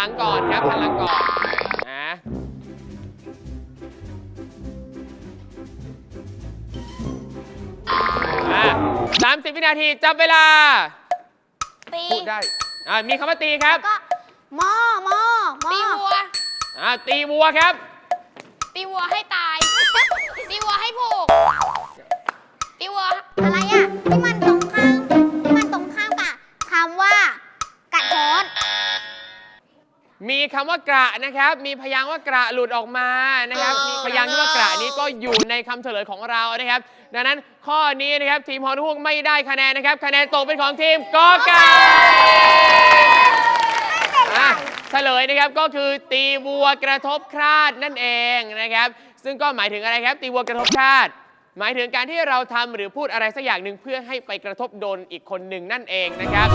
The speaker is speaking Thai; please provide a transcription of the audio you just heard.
ลังก่อนครับหันหลังก่อนนะอะสามสิบวินาทีจับเวลา ตีพูดได้อะมีคำว่าตีครับก็หมอหมอหมอตีวัว อะตีวัวครับ ตีวัวให้ตาย ตีวัวให้ผูก ตีวัว อะไรอะที่มันตรง มีคำว่ากระนะครับ มีพยางค์ว่ากระหลุดออกมานะครับ มีพยางค์ที่ว่ากระนี้ก็อยู่ในคำเฉลยของเรานะครับ ดังนั้นข้อนี้นะครับทีมฮอนฮวกไม่ได้คะแนนนะครับ คะแนนตกเป็นของทีมกอไก่อะเฉลยนะครับก็คือตีวัวกระทบคราดนั่นเองนะครับ ซึ่งก็หมายถึงอะไรครับ ตีวัวกระทบคราด หมายถึงการที่เราทำหรือพูดอะไรสักอย่างหนึ่งเพื่อให้ไปกระทบโดนอีกคนหนึ่งนั่นเองนะครับ